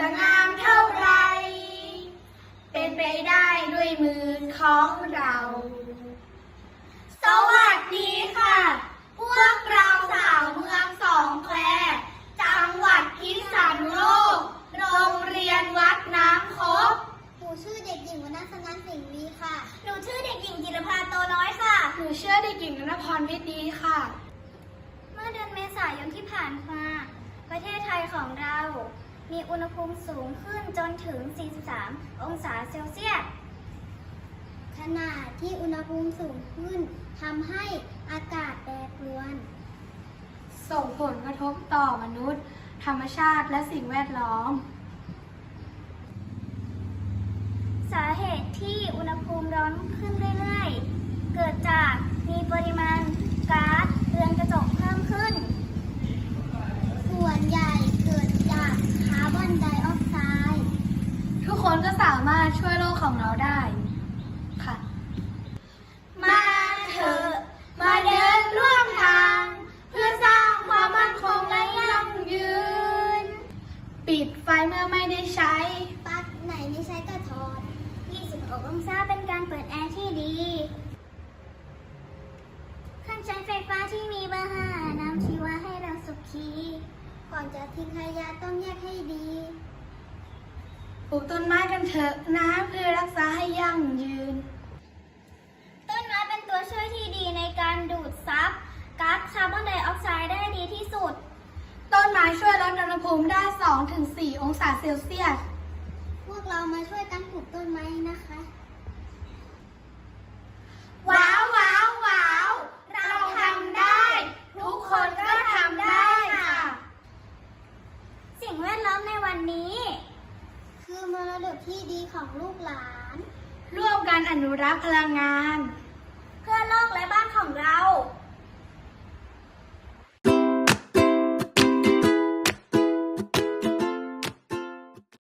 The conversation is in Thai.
จะงามเท่าไร เป็นไปได้ด้วยมือของเรา สวัสดีค่ะ พวกเราสาวเมืองสองแควจังหวัดพิษณุโลก โรงเรียนวัดน้ำคบหนูชื่อเด็กหญิงวนัสนันสิงห์วีค่ะ หนูชื่อเด็กหญิงจิรภาโตน้อยค่ะ หนูชื่อเด็กหญิงนพรวิทย์ดีค่ะ เมื่อเดือนเมษายนที่ผ่านมา ประเทศไทย มีอุณหภูมิสูงขึ้นจนถึง 43 องศาเซลเซียส ขณะที่อุณหภูมิสูงขึ้นทำให้อากาศแปรปรวน ส่งผลกระทบต่อมนุษย์ ธรรมชาติและสิ่งแวดล้อม สาเหตุที่อุณหภูมิร้อนขึ้นเรื่อยๆ เกิดจากมีปริมาณก๊าซเรือนกระจกเพิ่มขึ้น ส่วนใหญ่เกิดจากคาร์บอนไดออกไซด์ ทุก คนก็สามารถช่วยโลกของเราได้ค่ะ มาเถอะมาเดินร่วมทาง เพื่อสร้างความมั่นคงและยั่งยืน ปิดไฟเมื่อไม่ได้ใช้ปลั๊กไหนไม่ใช้ก็ถอด26องศาเป็นการเปิดแอร์ที่ดีเครื่องใช้ไฟฟ้าที่มีเบอร์ห้าน้ำชีวาให้เราสุขีก่อนจะทิ้งขยะต้องแยกให้ดี ลูกต้นไม้กันเถอะนะเพื่อรักษาให้ยั่งยืน ต้นไม้เป็นตัวช่วยที่ดีในการดูดซับก๊าซคาร์บอนไดออกไซด์ได้ดีที่สุด ต้นไม้ช่วยลดอุณหภูมิได้ 2-4 องศาเซลเซียส พวกเรามาช่วยกันปลูกต้นไม้นะคะ ว้าวว้าวว้าวเราทำได้ ทุกคนก็ทำได้ค่ะ สิ่งแวดล้อมในวันนี้ คือม รดกที่ดีของลูกหลาน ร่วมกันอนุรักษ์พลังงาน